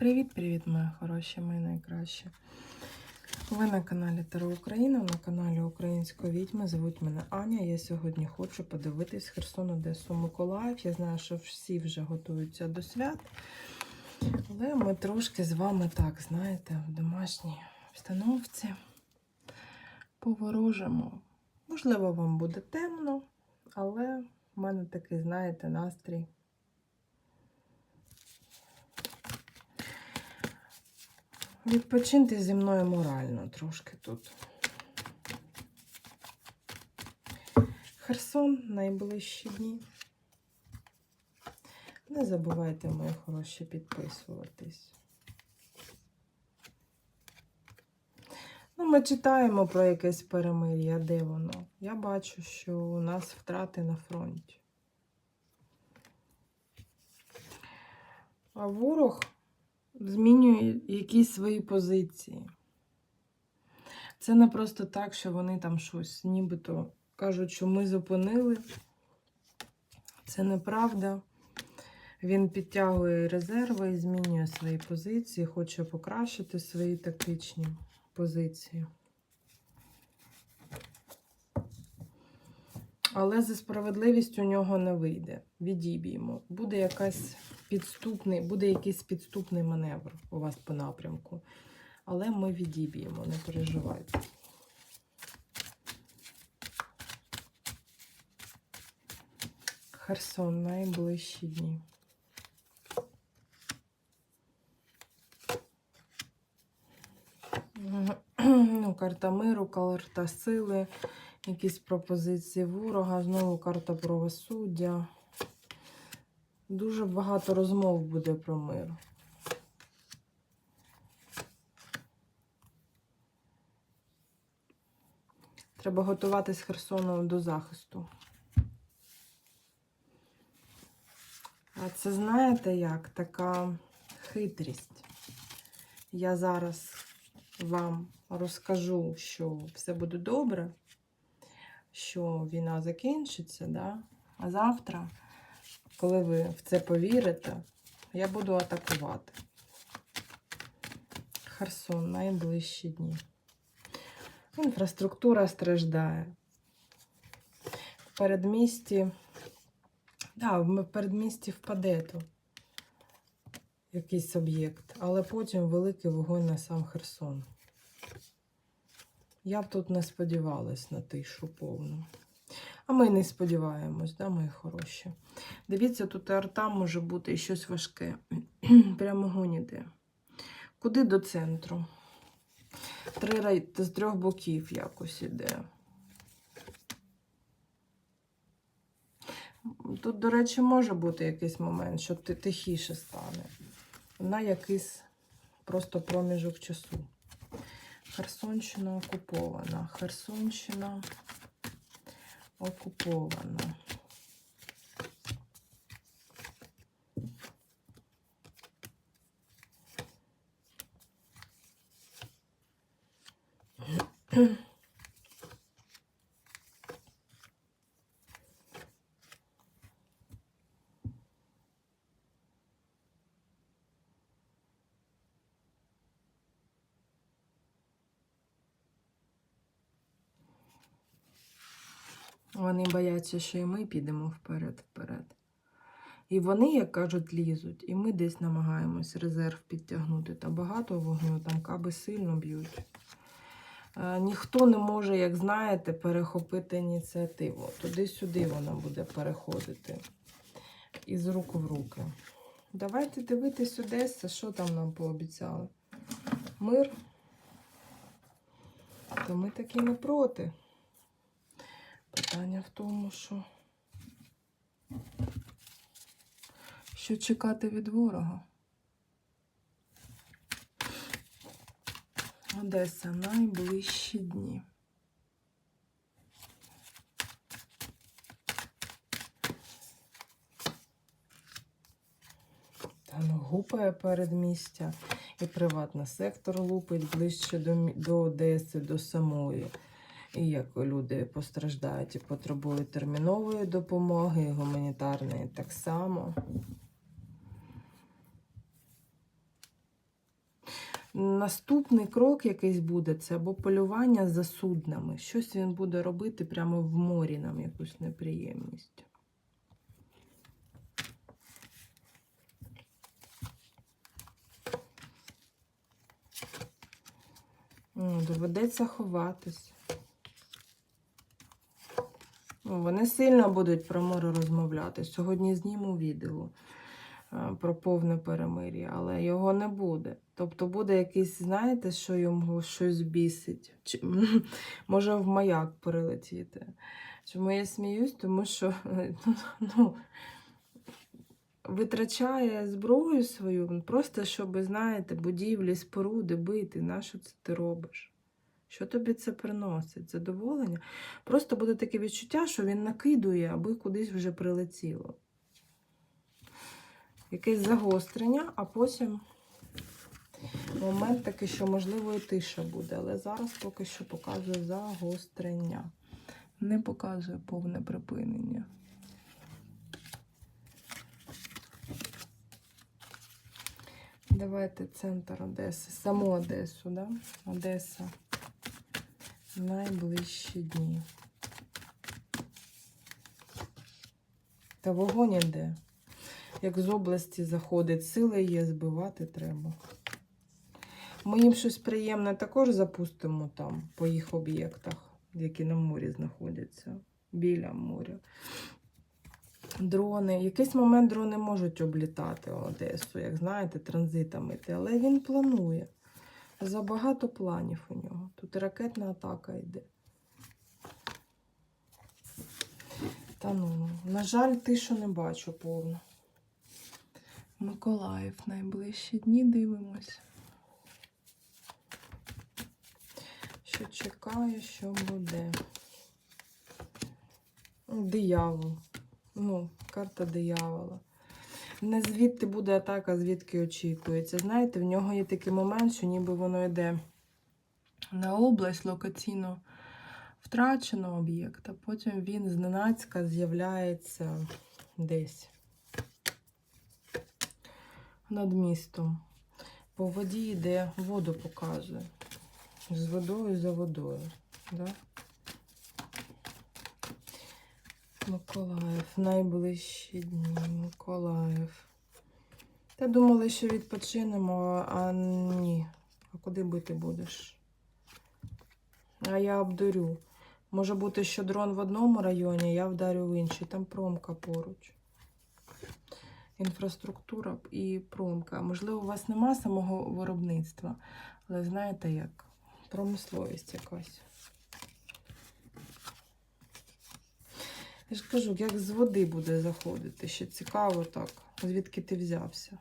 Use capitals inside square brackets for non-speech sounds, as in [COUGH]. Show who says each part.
Speaker 1: Привіт-привіт, мої хороші, мої найкращі. Ви на каналі Таро Україна, на каналі Української відьми. Звуть мене Аня. Я сьогодні хочу подивитись Херсон, Одесу, Миколаїв. Я знаю, що всі вже готуються до свят. Але ми трошки з вами так, знаєте, в домашній обстановці поворожимо. Можливо, вам буде темно, але в мене такий, знаєте, настрій. Відпочиньте зі мною морально трошки тут. Херсон найближчі дні. Не забувайте, мої хороші, підписуватись. Ну, ми читаємо про якесь перемир'я, де воно. Я бачу, що у нас втрати на фронті. А ворог змінює якісь свої позиції. Це не просто так, що вони там щось нібито кажуть, що ми зупинили. Це неправда. Він підтягує резерви і змінює свої позиції, хоче покращити свої тактичні позиції. Але за справедливість у нього не вийде. Відіб'ємо. Буде якась підступний, буде якийсь підступний маневр у вас по напрямку. Але ми відіб'ємо, не переживайте. Херсон найближчі дні. Ну, карта миру, карта сили, якісь пропозиції ворога, знову карта правосуддя. Дуже багато розмов буде про мир. Треба готуватись Херсону до захисту. А це знаєте як? Така хитрість. Я зараз вам розкажу, що все буде добре, що війна закінчиться, да? а завтра, коли ви в це повірите, я буду атакувати. Херсон найближчі дні. Інфраструктура страждає. В передмісті, да, в передмісті впаде тут якийсь об'єкт, але потім великий вогонь на сам Херсон. Я б тут не сподівалась на тишу повну. А ми не сподіваємось, да, мої хороші. Дивіться, тут арта може бути і щось важке. [CLEARS THROAT] Прямо гоніде. Куди до центру? Три з трьох боків якось іде. Тут, до речі, може бути якийсь момент, що тихіше стане. На якийсь просто проміжок часу. Херсонщина окупована. Херсонщина 어쿠포 만나. 음 Вони бояться, що і ми підемо вперед-вперед. І вони, як кажуть, лізуть, і ми десь намагаємось резерв підтягнути. Та багато вогню, там каби сильно б'ють. Е, ніхто не може, як знаєте, перехопити ініціативу. Туди-сюди вона буде переходити. Із рук в руки. Давайте дивитись Одеса, що там нам пообіцяли. Мир. То ми таки не проти. Питання в тому, що що чекати від ворога. Одеса найближчі дні. Там гупає передмістя і приватний сектор лупить ближче до, до Одеси, до самої. І як люди постраждають і потребують термінової допомоги, гуманітарної так само. наступний крок якийсь буде це або полювання за суднами. Щось він буде робити прямо в морі нам якусь неприємність. Доведеться ховатись. Вони сильно будуть про море розмовляти. Сьогодні зніму відео е, про повне перемир'я, але його не буде. Тобто буде якийсь, знаєте, що йому щось бісить. Чи, [LAUGHS] може в маяк прилетіти. Чому я сміюсь? Тому що [LAUGHS] ну, витрачає зброю свою, просто щоб, знаєте, будівлі, споруди бити. Нащо це ти робиш? Що тобі це приносить? Задоволення? Просто буде таке відчуття, що він накидує, аби кудись вже прилетіло. Якесь загострення, а потім момент такий, що, можливо, і тиша буде. Але зараз поки що показує загострення. Не показує повне припинення. Давайте центр Одеси, саму Одесу, да? Одеса. Найближчі дні. Та вогонь іде. Як з області заходить, сили є, збивати треба. Ми їм щось приємне також запустимо там по їх об'єктах, які на морі знаходяться, біля моря. Дрони. Якийсь момент дрони можуть облітати Одесу, як знаєте, транзитами але він планує. Забагато планів у нього. Тут ракетна атака йде. Та ну, на жаль, тишу не бачу повно. Миколаїв найближчі дні дивимось. Що чекає, що буде. Диявол. Ну, карта диявола. Не звідти буде атака, звідки очікується. Знаєте, в нього є такий момент, що ніби воно йде на область локаційно втраченого об'єкта, потім він зненацька з'являється десь над містом. По воді йде, воду показує. З водою за водою. Да? Миколаїв, найближчі дні, Миколаїв. Та думали, що відпочинемо, а ні. А куди бити будеш? А я обдурю. Може бути, що дрон в одному районі, я вдарю в інший. Там промка поруч. Інфраструктура і промка. Можливо, у вас нема самого виробництва, але знаєте як? Промисловість якась. Я ж кажу, як з води буде заходити. Ще цікаво так. Звідки ти взявся?